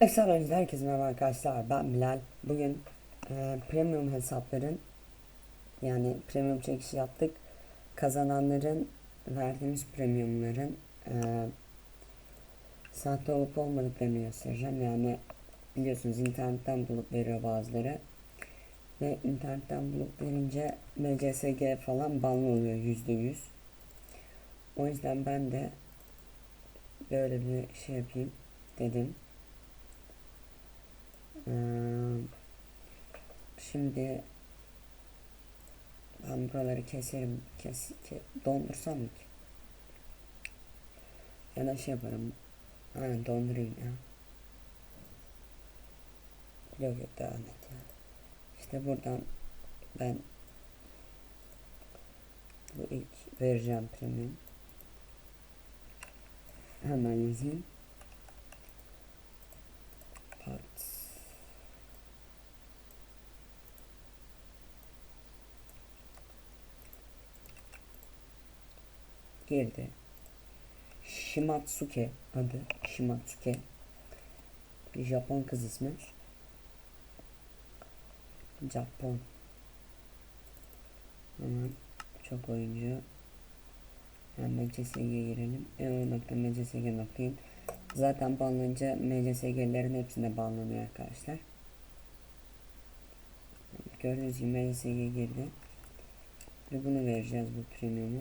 Efsane önce herkese merhaba arkadaşlar. Ben Bilal. Bugün e, premium hesapların yani premium çekişi yaptık. Kazananların verdiğimiz premiumların e, sahte olup olmadıklarını göstereceğim. Yani biliyorsunuz internetten bulup veriyor bazıları. Ve internetten bulup verince MCSG falan banlı oluyor yüzde yüz. O yüzden ben de böyle bir şey yapayım dedim şimdi ben buraları keserim. Kes, ke, dondursam mı ki? Ya da şey yaparım. Aynen dondurayım ya. Yok yok devam et ya. İşte buradan ben bu ilk vereceğim premium. Hemen yazayım. Girdi. Shimatsuke adı. Shimatsuke. Japon kız ismi. Japon. Hemen çok oyuncu. Hemen MCSG'ye girelim. euro.mcsg.in Zaten banlanınca MCSG'lerin hepsinde banlanıyor arkadaşlar. Gördüğünüz gibi MCSG girdi. Ve bunu vereceğiz bu premiumu.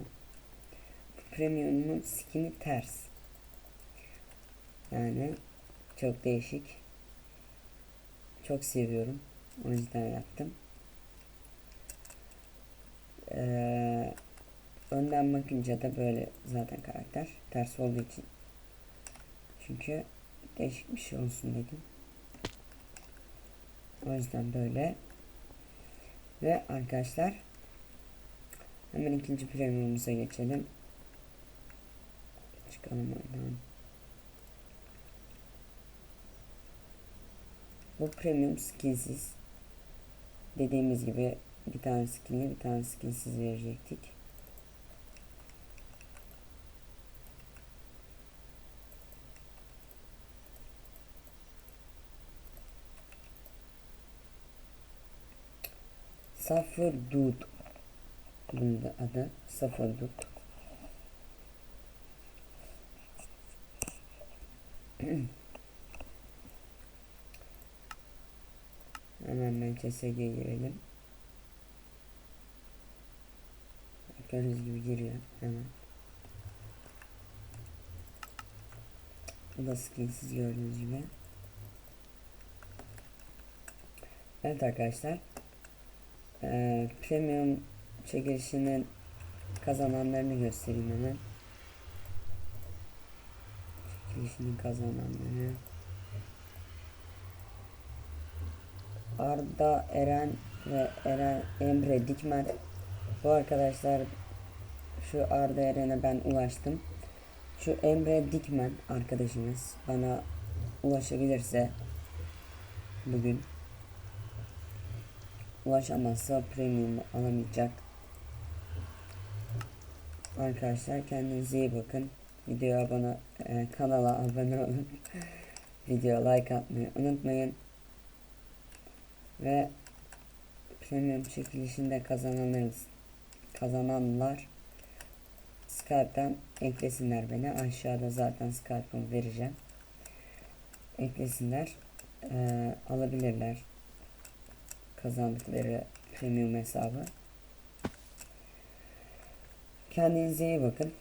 Premium'un skin'i ters. Yani çok değişik. Çok seviyorum. O yüzden yaptım. Ee, önden bakınca da böyle zaten karakter. Ters olduğu için. Çünkü değişik bir şey olsun dedim. O yüzden böyle. Ve arkadaşlar hemen ikinci premiumumuza geçelim. Oradan. Bu premium skinsiz. Dediğimiz gibi bir tane skinli bir tane skinsiz verecektik. Safır Dud. Bunun adı Safır Dud. Hemen ben CSG'ye girelim. Gördüğünüz gibi giriyor hemen. Bu da skinsiz gördüğünüz gibi. Evet arkadaşlar. Ee, premium çekilişinin kazananlarını göstereyim hemen. Çekilişinin kazananları. Arda Eren ve Eren Emre Dikmen. Bu arkadaşlar şu Arda Eren'e ben ulaştım. Şu Emre Dikmen arkadaşımız bana ulaşabilirse bugün ulaşamazsa premium alamayacak. Arkadaşlar kendinize iyi bakın. Videoya abone, e, kanala abone olun. Video like atmayı unutmayın. Ve premium çekilişinde kazananlarız. Kazananlar Skype'tan eklesinler beni. Aşağıda zaten Skype'ımı vereceğim. Eklesinler. E, alabilirler. Kazandıkları premium hesabı. Kendinize iyi bakın.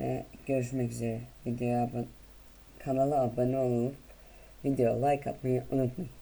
Ve görüşmek üzere. Videoya abone, kanala abone olup video like atmayı unutmayın.